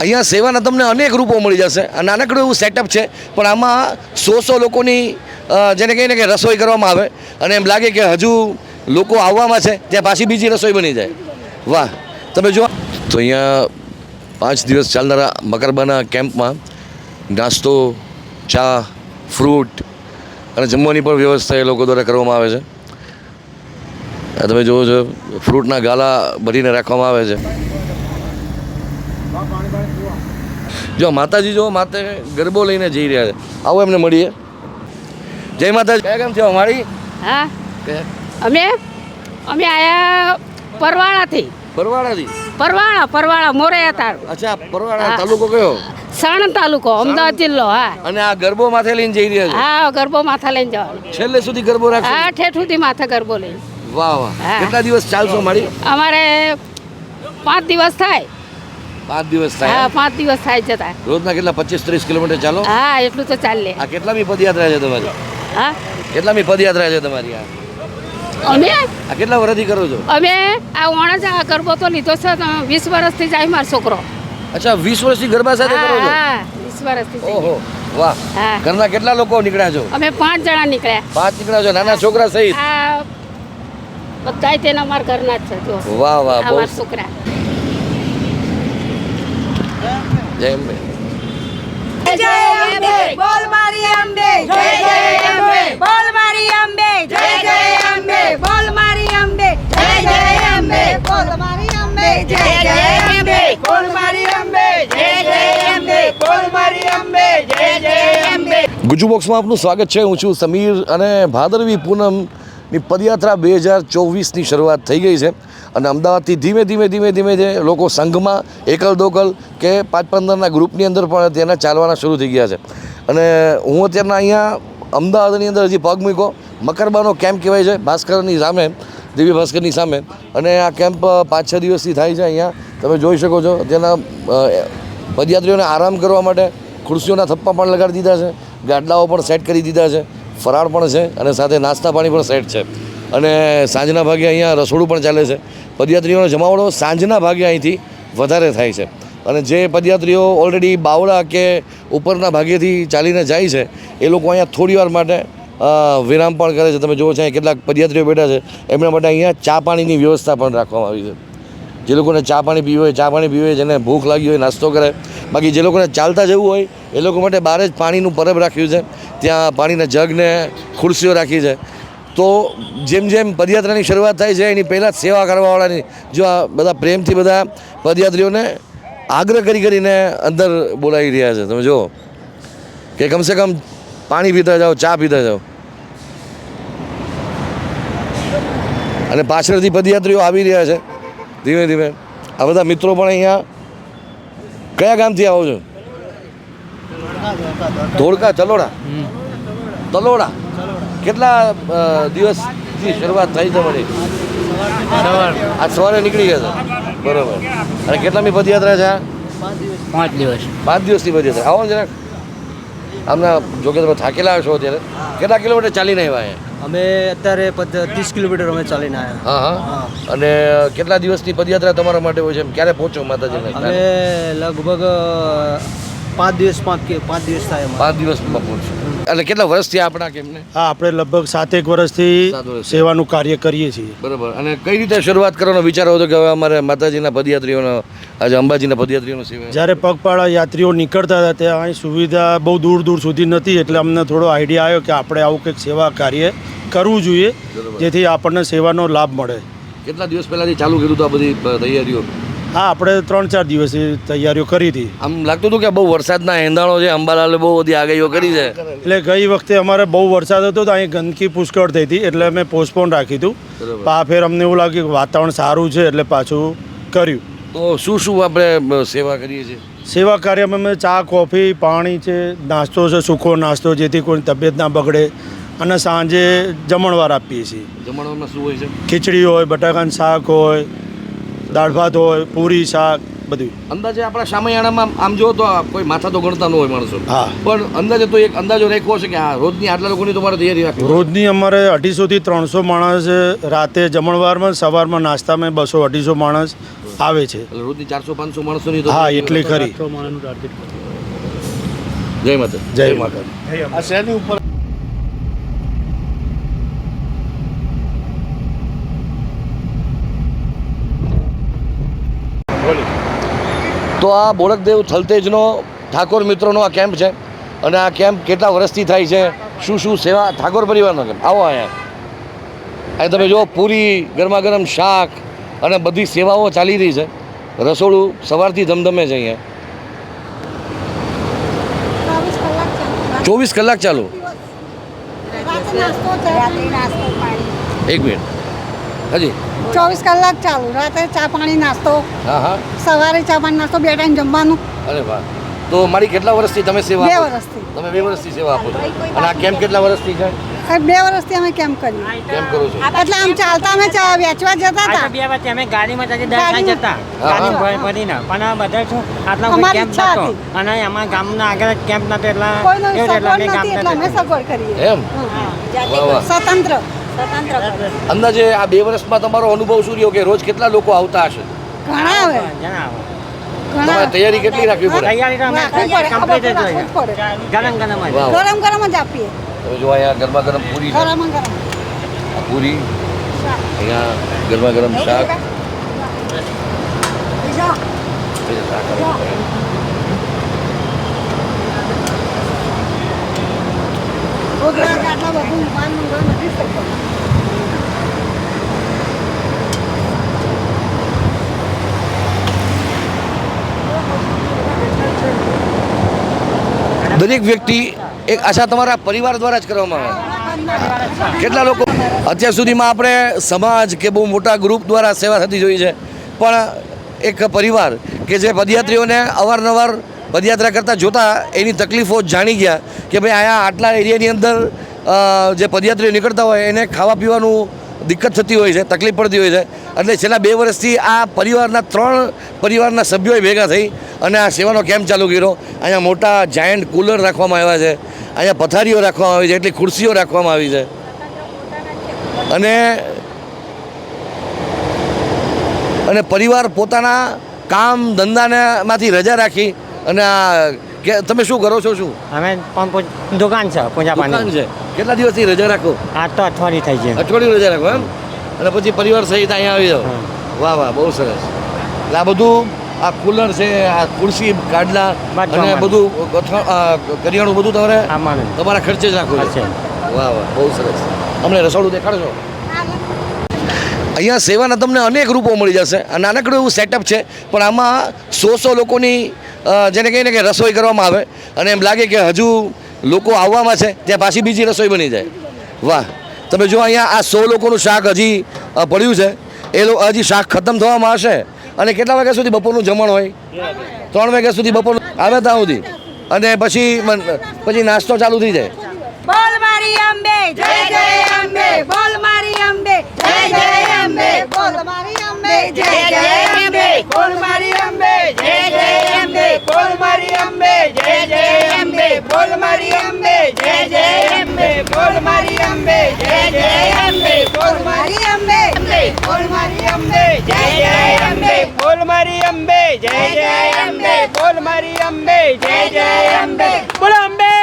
અહીંયા સેવાના તમને અનેક રૂપો મળી જશે. નાનકડું એવું સેટઅપ છે, પણ આમાં સો સો લોકોની જેને કહીને કે રસોઈ કરવામાં આવે અને એમ લાગે કે હજુ લોકો આવવામાં છે, ત્યાં પાછી બીજી રસોઈ બની જાય. વાહ, તમે જો તો અહીંયા પાંચ દિવસ ચાલનારા મકરબાના કેમ્પમાં નાસ્તો, ચા, ફ્રૂટ અને જમવાની પણ વ્યવસ્થા એ લોકો દ્વારા કરવામાં આવે છે. તમે જુઓ છો, ફ્રૂટના ગાલા ભરીને રાખવામાં આવે છે. જો માતાજી જો માતે ગરબો લઈને જઈ રહ્યા છે. આવો એમને મળીએ. જય માતાજી. કયા ગામ છે અમારી? હા. અમે અમે આયા પરવાળાથી પરવાડાથી પરવાળા પરવાળા મોરે તાર અચ્છા પરવાડા તાલુકો કયો? સાણંદ તાલુકો અમદાવાદ જિલ્લો હા. અને આ ગરબો માથે લઈને જઈ રહ્યા છે? હા ગરબો માથા લઈને જવાનું. છેલ્લે સુધી ગરબો રાખશો? હા ઠેઠ સુધી માથે ગરબો લઈને. વાહ વાહ. કેટલા દિવસ ચાલશો મારી અમારે પાંચ દિવસ થાય. પાંચ દિવસ હા થાય પાંચ દિવસ થાય જતા. રોજના કેટલા? પચીસ ત્રીસ કિલોમીટર ચાલો? હા એટલું તો ચાલે. આ કેટલામી પદયાત્રા છે તમારી? હા? કેટલામી પદયાત્રા છે તમારી આ? અમે? આ કેટલા વર્ષથી કરો છો? અમે આ ઓણસ આ ગરબો તો લીધો છે વીસ વર્ષથી જાય મારો છોકરો. અચ્છા વીસ વર્ષથી ગરબા સાથે કરો છો? હા વીસ વર્ષથી. ઓહો વાહ. ઘરના કેટલા લોકો નીકળ્યા છો? અમે પાંચ જણા નીકળ્યા. પાંચ નીકળ્યા છો નાના છોકરા સહિત? બધાય તેના મારા ઘરના જ છે જો. વાહ વાહ બહુ છોકરા. જય અંબે જય અંબે બોલ મારી અંબે જય જય અંબે બોલ મારી અંબે જય જય અંબે બોલ મારી અંબે જય જય અંબે બોલ મારી અંબે જય જય અંબે બોલ મારી અંબે જય જય અંબે બોલ મારી અંબે જય જય અંબે ગુજુ બોક્સમાં આપનું સ્વાગત છે હું છું સમીર અને ભાદરવી પૂનમની પદયાત્રા બે હજાર ચોવીસની શરૂઆત થઈ ગઈ છે. અને અમદાવાદથી ધીમે ધીમે ધીમે ધીમે જે લોકો સંઘમાં એકલ દોકલ કે પાંચ પંદરના ગ્રુપની અંદર પણ તેના ચાલવાના શરૂ થઈ ગયા છે. અને હું અત્યારના અહીંયા અમદાવાદની અંદર હજી પગ મૂક્યો. મકરબાનો કેમ્પ કહેવાય છે ભાસ્કરની સામે દિવ્ય ભાસ્કરની સામે. અને આ કેમ્પ પાંચ છ દિવસથી થાય છે અહીંયા. તમે જોઈ શકો છો તેના પદયાત્રીઓને આરામ કરવા માટે ખુરશીઓના થપ્પા પણ લગાડી દીધા છે. ગાડલાઓ પણ સેટ કરી દીધા છે. ફરાળ પણ છે અને સાથે નાસ્તા પાણી પણ સેટ છે. અને સાંજના ભાગે અહીંયા રસોડું પણ ચાલે છે. પદયાત્રીઓનો જમાવડો સાંજના ભાગે અહીંથી વધારે થાય છે. અને જે પદયાત્રીઓ ઓલરેડી બાવળા કે ઉપરના ભાગેથી ચાલીને જાય છે, એ લોકો અહીંયા થોડી વાર માટે વિરામ પણ કરે છે. તમે જુઓ છો કેટલાક પદયાત્રીઓ બેઠા છે. એમના માટે અહીંયા ચા પાણીની વ્યવસ્થા પણ રાખવામાં આવી છે. જે લોકોને ચા પાણી પીવું હોય, ચા પાણી પીવું હોય, જેને ભૂખ લાગી હોય, નાસ્તો કરે. બાકી જે લોકોને ચાલતા જવું હોય, એ લોકો માટે બહાર જ પાણીનું પરબ રાખ્યું છે. ત્યાં પાણીના જગને ખુરશીઓ રાખી છે. તો જેમ જેમ પદયાત્રાની શરૂઆત થાય છે, એની પહેલાં સેવા કરવાવાળાની જો આ બધા પ્રેમથી બધા પદયાત્રીઓને આગ્રહ કરી કરીને અંદર બોલાવી રહ્યા છે. તમે જુઓ. કે કમસે કમ પાણી પીતા જાઓ, ચા પીતા જાઓ. અને પાછળથી પદયાત્રીઓ આવી રહ્યા છે. ધીમે ધીમે. આ બધા મિત્રો પણ અહીંયા કયા ગામથી આવો છો? ધોળકા ચલોડા? તલોડા. કેટલા દિવસથી શરૂઆત થઈ તમારી? આજ સવારે નીકળી ગયા હતા બરોબર. અને કેટલામી પદયાત્રા છે પાંચ દિવસ. પાંચ દિવસની પદયાત્રા. આવો ને જરાક. આમના જોકે તમે થાકેલા છો અત્યારે. કેટલા કિલોમીટર ચાલીને આવ્યા અહીંયા? અમે અત્યારે ત્રીસ કિલોમીટર અમે ચાલીને આવ્યા હા હા. અને કેટલા દિવસની પદયાત્રા તમારા માટે હોય છે? એમ ક્યારે પહોંચો માતાજીને? અમે લગભગ પાંચ દિવસ પાંચ કે પાંચ દિવસ થાય પાંચ દિવસમાં પહોંચો એટલે કેટલા વર્ષથી આપણા કેમને હા આપણે લગભગ સાતેક વર્ષથી વર્ષથી. સેવાનું કાર્ય કરીએ છીએ. બરાબર. અને કઈ રીતે શરૂઆત કરવાનો વિચાર હતો કે હવે અમારે માતાજીના પદયાત્રીઓનો આજે અંબાજીના પદયાત્રીઓનો સેવા? જ્યારે પગપાળા યાત્રીઓ નીકળતા હતા ત્યાં અહીં સુવિધા બહુ દૂર દૂર સુધી નથી એટલે અમને થોડો આઈડિયા આવ્યો કે આપણે આવું કંઈક સેવા કાર્ય કરવું જોઈએ જેથી આપણને સેવાનો લાભ મળે. કેટલા દિવસ પહેલાથી ચાલુ કર્યું હતું આ બધી તૈયારીઓ? હા આપણે ત્રણ ચાર દિવસની તૈયારીઓ કરી હતી. આમ લાગતું હતું કે બહુ વરસાદના એંધાણો છે અંબાલાલે બહુ બધી આગાહીઓ કરી છે. એટલે ગઈ વખતે અમારે બહુ વરસાદ હતો તો અહીં ગંદકી પુષ્કળ થઈ હતી એટલે અમે પોસ્ટપોન રાખ્યું હતું. આ ફેર અમને એવું લાગ્યું કે વાતાવરણ સારું છે એટલે પાછું કર્યું. તો શું શું આપણે સેવા કરીએ છીએ? સેવા કાર્યમાં અમે ચા કોફી પાણી છે નાસ્તો છે સૂકો નાસ્તો જેથી કોઈ તબિયત ના બગડે અને સાંજે જમણવાર આપીએ છીએ. જમણવારમાં શું હોય છે? ખીચડી હોય બટાકાનું શાક હોય દાળ ભાત હોય પૂરી શાક બધું અંદાજે આપણા સામયાણામાં આમ જો તો કોઈ માથા તો ગણતા ન હોય માણસો. હા. પણ અંદાજે તો એક અંદાજો રાખ્યો છે કે આ રોજની આટલા લોકોની તમારે તૈયારી રાખવી રોજની અમારે અઢીસોથી ત્રણસો માણસ રાતે જમણવારમાં સવારમાં નાસ્તામાં બસો અઢીસો માણસ આવે છે. રોજની ચારસો પાંચસો માણસોની તો હા એટલે ખરી. જય માતા જય માતા તો આ બોળકદેવ થલતેજનો ઠાકોર મિત્રોનો આ કેમ્પ છે. અને આ કેમ્પ કેટલા વર્ષથી થાય છે? શું શું સેવા ઠાકોર પરિવારનો કેમ્પ આવો અહીંયા. અહીં તમે જુઓ પૂરી ગરમાગરમ શાક અને બધી સેવાઓ ચાલી રહી છે. રસોડું સવારથી ધમધમે છે અહીંયા. ચોવીસ કલાક ચાલુ. એક મિનિટ. હાજી. ચોવીસ કલાક ચાલુ રાત્રે ચા પાણી નાસ્તો. હા હા. સવારે ચા પાણી નાસ્તો બે ટાઈમ જમવાનું. અરે વાહ. તો મારી કેટલા વર્ષથી તમે સેવા બે વર્ષથી. તમે બે વર્ષથી સેવા આપો છો? અને આ કેમ્પ કેટલા વર્ષથી છે? બે વર્ષથી અમે કેમ કર્યું કેમ કરો છો? એટલે આમ ચાલતા અમે ચા વેચવા જતા હતા. બે વર્ષથી અમે ગાડીમાં જતી. દર જતા ગાડી. ભરી ભરીને પણ આ બધા છો આટલા કોઈ કેમ્પ નતો. અને અમારા ગામના આગળ કેમ્પ નતો એટલે એટલે અમે ગામ નથી એટલે અમે સગવડ કરીએ. એમ? સ્વતંત્ર. અંદાજે આ બે વર્ષમાં તમારો અનુભવ શું રહ્યો કે રોજ કેટલા લોકો આવતા હશે? ઘણા આવે તમારે તૈયારી કેટલી રાખવી પડે? ગરમ ગરમ જ. ગરમ આપીએ. હવે જો અહીંયા ગરમા ગરમ પૂરી ગરમ ગરમ. પૂરી અહીંયા ગરમા ગરમ શાક. એ શાક દરેક વ્યક્તિ એક આશા તમારા પરિવાર દ્વારા જ કરવામાં આવે. કેટલા લોકો અત્યાર સુધીમાં આપણે સમાજ કે બહુ મોટા ગ્રુપ દ્વારા સેવા થતી જોઈ છે. પણ એક પરિવાર કે જે પદયાત્રીઓને અવારનવાર પદયાત્રા કરતાં જોતા એની તકલીફો જાણી ગયા કે ભાઈ અહીંયા આટલા એરિયાની અંદર જે પદયાત્રીઓ નીકળતા હોય એને ખાવા પીવાનું દિક્કત થતી હોય છે, તકલીફ પડતી હોય છે. એટલે છેલ્લા બે વર્ષથી આ પરિવારના ત્રણ પરિવારના સભ્યોએ ભેગા થઈ અને આ સેવાનો કેમ્પ ચાલુ કર્યો. અહીંયા મોટા જાયન્ટ કુલર રાખવામાં આવ્યા છે, અહીંયા પથારીઓ રાખવામાં આવી છે, એટલી ખુરશીઓ રાખવામાં આવી છે. અને અને પરિવાર પોતાના કામ ધંધાને માંથી રજા રાખી અને આ કે તમે શું કરો છો શું? અમે પણ પૂ- દુકાન છે પૂજા દુકાન પાણી છે. કેટલા દિવસથી રજા રાખો? આ તો અઠવાડિયું થઈ ગયું. અઠવાડિયું રજા રાખો એમ? અને પછી પરિવાર સહિત અહીંયા આવી જાઓ. વાહ વાહ બહુ સરસ. એટલે આ બધું આ કુલર છે આ ખુરશી ગાડલા બધું અને બધું કરિયાણું બધું તમારે તમારા ખર્ચે જ રાખો ખર્ચે. વાહ વાહ બહુ સરસ. અમને રસોડું દેખાડશો? અહીંયા સેવાના તમને અનેક રૂપો મળી જશે. આ નાનકડું એવું સેટઅપ છે પણ આમાં સો સો લોકોની જેને કહીને કે રસોઈ કરવામાં આવે અને એમ લાગે કે હજુ લોકો આવવામાં છે, ત્યાં પાછી બીજી રસોઈ બની જાય. વાહ. તમે જો અહીંયા આ સો લોકોનું શાક હજી પડ્યું છે, એ લોકો હજી શાક ખતમ થવામાં હશે અને કેટલા વાગ્યા સુધી બપોરનું જમણ હોય? ત્રણ વાગ્યા સુધી બપોરનું આવે ત્યાં સુધી? અને પછી પછી નાસ્તો ચાલુ થઈ જાય. બોલ મારી અંબે. જય જય અંબે બોલ મારી અંબે જય જય અંબે બોલ મારી અંબે જય જય અંબે બોલ મારી અંબે જય જય અંબે બોલ મારી અંબે જય જય અંબે બોલ અંબે, જય જય અંબે, બોલ અંબે, જય જય અંબે, બોલ અંબે મારી અંબે, જય જય અંબે, બોલ અંબે, જય જય અંબે, બોલ મારી અંબે, જય જય અંબે, બોલ અંબે.